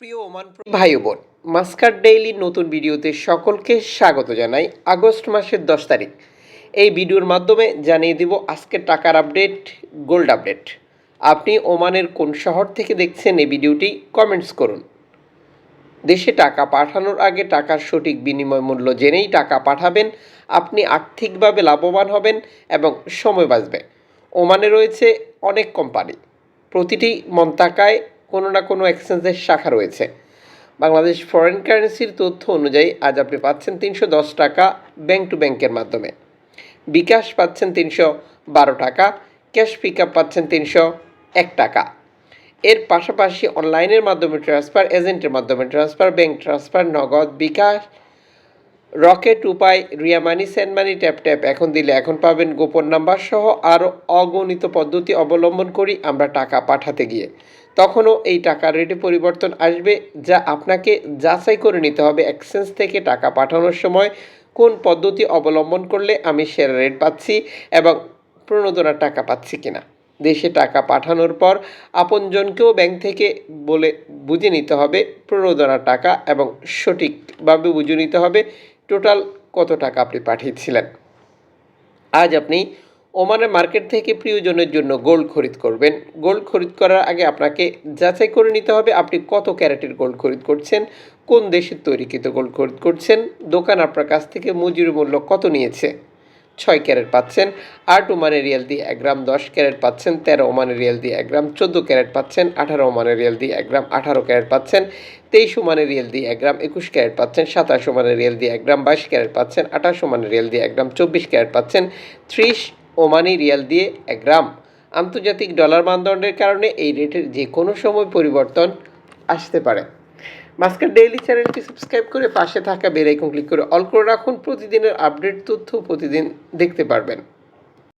প্রিয় ওমান ভাই বোন মাস্কার ডেইলি নতুন ভিডিওতে সকলকে স্বাগত জানাই আগস্ট মাসের দশ তারিখ। এই ভিডিওর মাধ্যমে জানিয়ে দিব আজকের টাকার আপডেট, গোল্ড আপডেট। আপনি ওমানের কোন শহর থেকে দেখছেন এই ভিডিওটি কমেন্টস করুন। দেশে টাকা পাঠানোর আগে টাকার সঠিক বিনিময় মূল্য জেনেই টাকা পাঠাবেন, আপনি আর্থিকভাবে লাভবান হবেন এবং সময় বাঁচবে। ওমানে রয়েছে অনেক কোম্পানি। প্রতিটি মন্তাকায় কোনো না কোনো এক্সচেঞ্জের শাখা রয়েছে। বাংলাদেশ ফরেন কারেন্সির তথ্য অনুযায়ী আজ আপনি পাচ্ছেন তিনশো দশ টাকা ব্যাংক টু ব্যাংকের মাধ্যমে। বিকাশ পাচ্ছেন তিনশো বারো টাকা ক্যাশ পিক আপ পাচ্ছেন তিনশো এক টাকা। এর পাশাপাশি অনলাইনের মাধ্যমে ট্রান্সফার এজেন্টের মাধ্যমে ট্রান্সফার ব্যাংক ট্রান্সফার নগদ বিকাশ রকেট উপায়, Ria money send money, tap tap, এখন দিলে এখন পাবেন গোপন নাম্বার সহ আরও অগণিত পদ্ধতি অবলম্বন করি আমরা টাকা পাঠাতে গিয়ে। তখনও এই টাকার রেটে পরিবর্তন আসবে, যা আপনাকে যাচাই করে নিতে হবে এক্সচেঞ্জ থেকে টাকা পাঠানোর সময় কোন পদ্ধতি অবলম্বন করলে আমি সেরা রেট পাচ্ছি এবং প্রণোদনার টাকা পাচ্ছি কিনা। দেশে টাকা পাঠানোর পর আপনজনকেও ব্যাংক থেকে বলে বুঝে নিতে হবে প্রণোদনার টাকা এবং সঠিকভাবে বুঝে নিতে হবে টোটাল কত টাকা আপনি পাঠিয়েছিলেন? আজ আপনি ওমানের মার্কেট থেকে প্রিয়জনের জন্য গোল্ড খরিদ করবেন। গোল্ড খরিদ করার আগে আপনাকে যাচাই করে নিতে হবে আপনি কত ক্যারেটের গোল্ড খরিদ করছেন, কোন দেশের তৈরিকৃত গোল্ড খরিদ করছেন, দোকান আপনার কাছ থেকে মজুরি মূল্য কত নিয়েছে। ছয় ক্যারেট পাচ্ছেন, আট ওমানের রিয়াল দিয়ে এক গ্রাম, দশ ক্যারেট পাচ্ছেন, তেরো ওমানের রিয়াল দিয়ে এক গ্রাম, চোদ্দ ক্যারেট পাচ্ছেন, আঠারো ওমানের রিয়াল দিয়ে এক গ্রাম, আঠারো ক্যারেট পাচ্ছেন, তেইশ ওমানের রিয়েল দিয়ে এক গ্রাম, একুশ ক্যারেট পাচ্ছেন, সাতাশ ওমানের রিয়েল দিয়ে এক গ্রাম, বাইশ ক্যারেট পাচ্ছেন, আঠাশ ওমানের রিয়েল দিয়ে এক গ্রাম, চব্বিশ ক্যারেট পাচ্ছেন, ত্রিশ ওমানি রিয়াল দিয়ে এক গ্রাম। আন্তর্জাতিক ডলার মানদণ্ডের কারণে এই রেটের যে কোনো সময় পরিবর্তন আসতে পারে। মাস্কার ডেইলি চ্যানেলটি সাবস্ক্রাইব করে পাশে থাকা বেল আইকন ক্লিক করে অল করে রাখুন। প্রতিদিনের আপডেট, তথ্য প্রতিদিন দেখতে পারবেন।